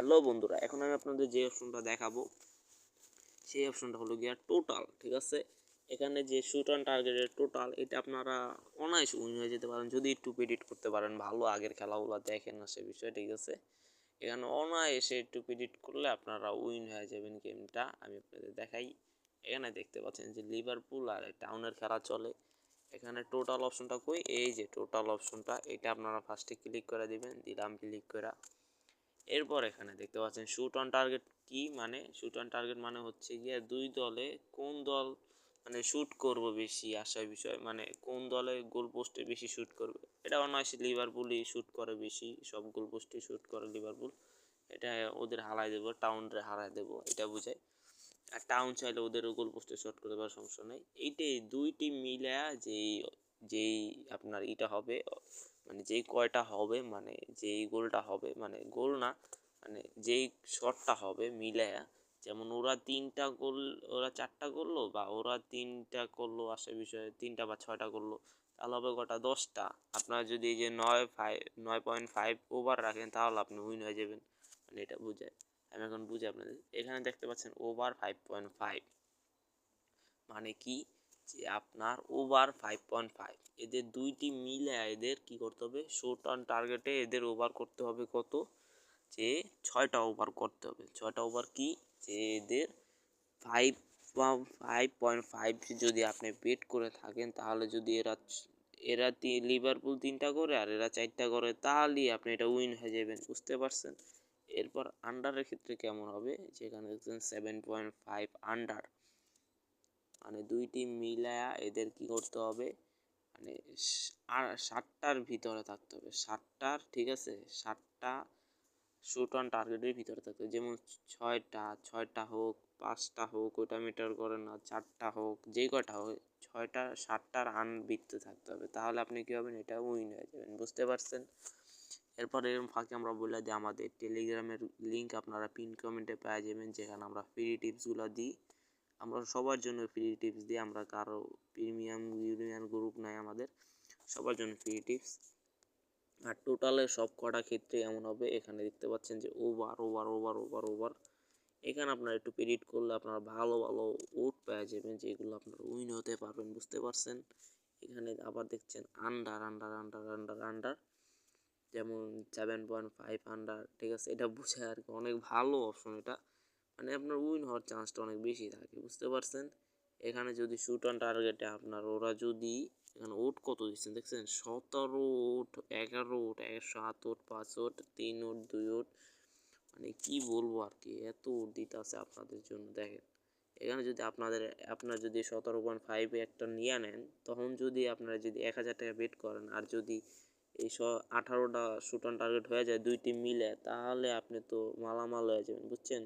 Hello বন্ধুরা, এখন আমি আপনাদের যে অপশনটা দেখাবো, সেই অপশনটা হলো গিয়া টোটাল ঠিক আছে? এখানে যে শুট অন টার্গেটের টোটাল এটা আপনারা অনায়াসে উইন হয়ে যেতে পারেন, যদি একটু প্রেডিক্ট করতে পারেন, ভালো আগের খেলাগুলো দেখেন না সে বিষয়ে, ঠিক আছে? এখানে অনায়াসে একটু প্রেডিক্ট করলে আপনারা উইন হয়ে যাবেন গেমটা আমি আপনাদের দেখাই। এখানে দেখতে পাচ্ছেন যে লিভারপুল আর টাউনের খেলা চলে। এখানে টোটাল অপশনটা কই? এই যে টোটাল অপশনটা এটা আপনারা ফার্স্টে ক্লিক করে দিবেন, দিলাম ক্লিক করে এরপর এখানে দেখতে পাচ্ছেন শুট অন টার্গেট কি মানে? শুট অন টার্গেট মানে হচ্ছে গিয়ে দুই দলে কোন দল মানে শ্যুট করব বেশি আসার বিষয়? মানে কোন দলে গোল পোস্টে বেশি শ্যুট করবে? এটা অনায়াসে লিভারপুলই শ্যুট করে বেশি, সব গোল পোস্টে শ্যুট করে লিভারপুল এটা ওদের হারাই দেবো টাউনরে হারাই দেবো, এটা বোঝায়। আর টাউন চাইলে ওদের গোল পোস্টে শট করতে পারার সমস্যা নেই। এইটাই দুই টিম মিলে যেই যেই আপনার ইটা হবে মানে যেই কয়টা হবে মানে যেই গোলটা হবে মানে গোল না মানে যেই শটটা হবে মিলায়া, যেমন ওরা তিনটা গোল, ওরা চারটা করল বা ওরা তিনটা করল আসে বিষয়ে তিনটা বা ছয়টা করল, তাহলে হবে কটা? দশটা। আপনারা যদি এই যে নয় ফাইভ নয় পয়েন্ট ফাইভ ওভার রাখেন, তাহলে আপনি উইন হয়ে যাবেন। মানে এটা বুঝায়। আমি এখন বুঝি আপনাদের। এখানে দেখতে পাচ্ছেন ওভার ফাইভ পয়েন্ট ফাইভ মানে কি? যে আপনার ওভার ফাইভ পয়েন্ট ফাইভ এদের দুইটি মিলে এদের কি করতে হবে? শোট অন টার্গেটে এদের ওভার করতে হবে কত? যে ছয়টা ওভার করতে হবে। ছয়টা ওভার কি? যে এদের ফাইভ ফাইভ পয়েন্ট ফাইভ যদি আপনি বেট করে থাকেন, তাহলে যদি এরা এরা লিভারপুল তিনটা করে আর এরা চারটা করে, তাহলেই আপনি এটা উইন হয়ে যাবেন। বুঝতে পারছেন? এরপর আন্ডারের ক্ষেত্রে কেমন হবে? যেখানে দেখছেন সেভেন পয়েন্ট ফাইভ আন্ডার মানে দুইটি মিলায়া এদের কি করতে হবে? মানে আর ষাটটার ভিতরে থাকতে হবে। সাতটার, ঠিক আছে? সাতটা শুট অন টার্গেটের ভিতরে থাকতে হবে। যেমন ছয়টা ছয়টা হোক, পাঁচটা হোক ওটা মিটার করে না, চারটা হোক যেই কটা হোক, ছয়টা ষাটটার আনবৃত্ত থাকতে হবে। তাহলে আপনি কী হবেন? এটা উইন হয়ে যাবেন। বুঝতে পারছেন? এরপর এরকম ফাঁকে আমরা বলে দিই, আমাদের টেলিগ্রামের লিঙ্ক আপনারা পিন কমেন্টে পেয়ে যাবেন, যেখানে আমরা ফ্রি টিপসগুলো দিই। আমরা সবার জন্য ফ্রি টিপস দিই আমরা কারও প্রিমিয়াম ইউনিয়ন গ্রুপ নাই আমাদের, সবার জন্য ফ্রি টিপস আর টোটালে সব কটা ক্ষেত্রে এমন হবে, এখানে দেখতে পাচ্ছেন যে over over over over over এখানে আপনারা একটু প্রেডিট করলে আপনারা ভালো ভালো ওট পেয়ে যাবেন যেগুলো আপনারা উইন হতে পারবেন, বুঝতে পারছেন? এখানে আবার দেখছেন under under under under under যেমন সেভেন পয়েন্ট ফাইভ আন্ডার ঠিক আছে? এটা বুঝে আর কি, অনেক ভালো অপশন এটা। মানে আপনার উইন হওয়ার চান্সটা অনেক বেশি থাকে, বুঝতে পারছেন? এখানে যদি শুট অন টার্গেটে আপনার ওরা যদি এখানে ওট কত দিচ্ছেন, দেখছেন? সতেরো ওট এগারো ওট সাত ওট পাঁচ ওট তিন ওট দুই ওট মানে কি বলব আর কি? এত ওট দিতে আছে আপনাদের জন্য, দেখেন। এখানে যদি আপনাদের, আপনার যদি সতেরো পয়েন্ট ফাইভে একটা নিয়ে নেন, তখন যদি আপনারা যদি এক হাজার টাকা বেট করেন, আর যদি এই স, আঠারোটা শুট অন টার্গেট হয়ে যায়, দুইটি মিলে, তাহলে আপনি তো মালামাল হয়ে যাবেন, বুঝছেন?